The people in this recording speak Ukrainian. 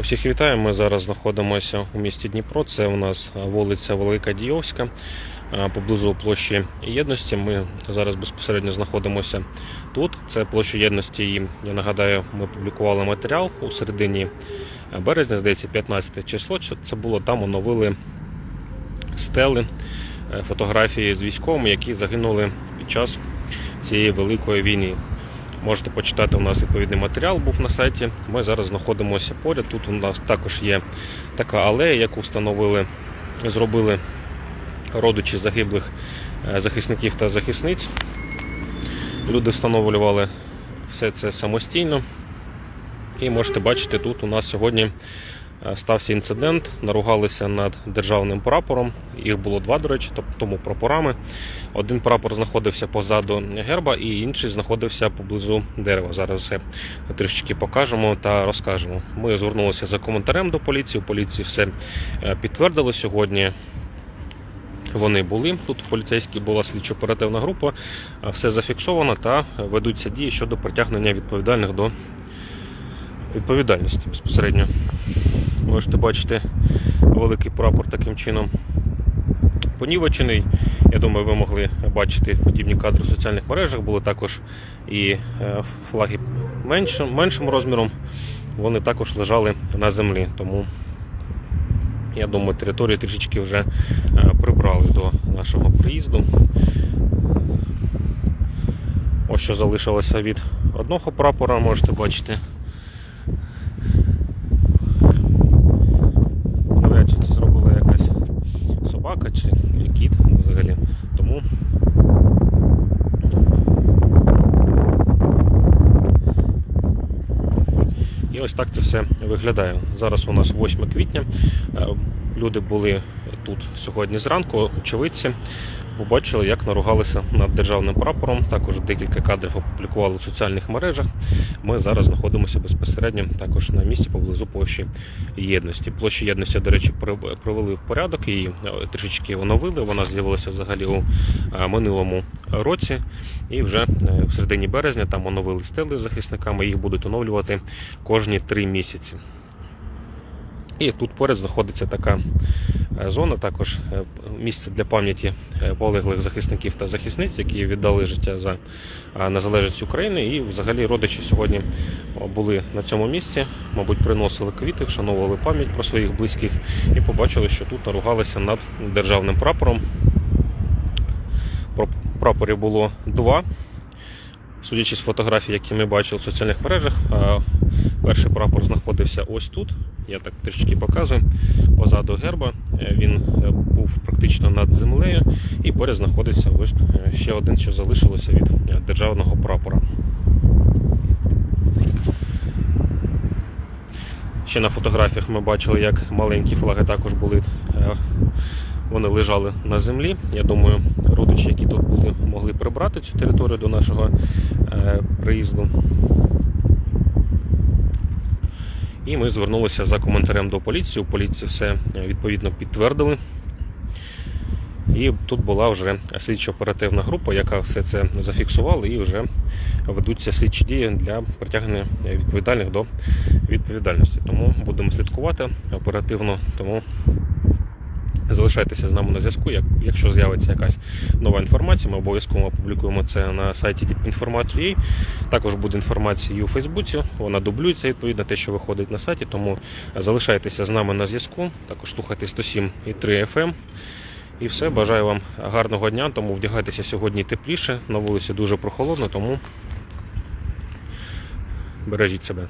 Усіх вітаю. Ми зараз знаходимося у місті Дніпро. Це у нас вулиця Велика Дійовська, е, поблизу площі Єдності. Ми зараз безпосередньо знаходимося тут. Це площа єдності. І я нагадаю, ми публікували матеріал у середині березня, здається, 15 число. Це було там. Оновили стели, е, фотографії з військовими, які загинули під час цієї великої війни. Можете почитати, у нас відповідний матеріал був на сайті. Ми зараз знаходимося поряд. Тут у нас також є така алея, яку встановили, зробили родичі загиблих е, захисників та захисниць. Люди встановлювали все це самостійно. І можете бачити, тут у нас сьогодні стався інцидент, наругалися над державним прапором. Їх було два, до речі, тому прапорами. Один прапор знаходився позаду герба, і інший знаходився поблизу дерева. Зараз все трішечки покажемо та розкажемо. Ми звернулися за коментарем до поліції. У поліції все е, підтвердили сьогодні. Вони були тут. Поліцейські була слідчо-оперативна група, е, все зафіксовано та ведуться дії щодо притягнення відповідальних до відповідальності безпосередньо. Можете бачити великий прапор таким чином понівечений. Я думаю, ви могли бачити подібні кадри в соціальних мережах. Були також і е, флаги меншим, меншим розміром. Вони також лежали на землі. Тому я думаю, територію трішечки вже е, прибрали до нашого приїзду. Ось що залишилося від одного прапора, можете бачити. Навряд чи це зробила якась собака чи кіт взагалі. Тому і ось так це все виглядає. Зараз у нас 8 квітня. Люди були тут сьогодні зранку, очевидці. Побачили, як наругалися над державним прапором. Також декілька кадрів опублікували в соціальних мережах. Ми зараз знаходимося безпосередньо також на місці поблизу площі єдності. Площі єдності, до речі, привели в порядок її е, трішечки оновили. Вона з'явилася взагалі у е, минулому році, і вже е, в середині березня там оновили стели з захисниками. Їх будуть оновлювати кожні три місяці. І тут поряд знаходиться така е, зона, також е, місце для пам'яті е, полеглих захисників та захисниць, які віддали життя за незалежність України. І взагалі родичі сьогодні були на цьому місці, мабуть, приносили квіти, вшановували пам'ять про своїх близьких і побачили, що тут наругалися над державним прапором. Прапорів було два. Судячи з фотографій, які ми бачили в соціальних мережах, перший прапор знаходився ось тут. Я так трішки показую. Позаду герба Е, він е, був практично над землею, і поряд знаходиться ось е, ще один, що залишилося від е, державного прапора. Ще на фотографіях ми бачили, як маленькі флаги також були. Вони лежали на землі. Я думаю, родичі, які тут були, могли прибрати цю територію до нашого е, приїзду. І ми звернулися за коментарем до поліції. У поліції все е, відповідно підтвердили. І тут була вже слідчо-оперативна група, яка все це зафіксувала, і вже ведуться слідчі дії для притягнення відповідальних до відповідальності. Тому будемо слідкувати оперативно. Тому залишайтеся з нами на зв'язку. Як, якщо з'явиться якась нова інформація, ми обов'язково опублікуємо це на сайті інформації. Також буде інформація і у Фейсбуці. Вона дублюється відповідно те, що виходить на сайті. Тому залишайтеся з нами на зв'язку. Також слухайте 107 і 3 FM. І все, бажаю вам гарного дня, тому вдягайтеся сьогодні тепліше. На вулиці дуже прохолодно, тому бережіть себе.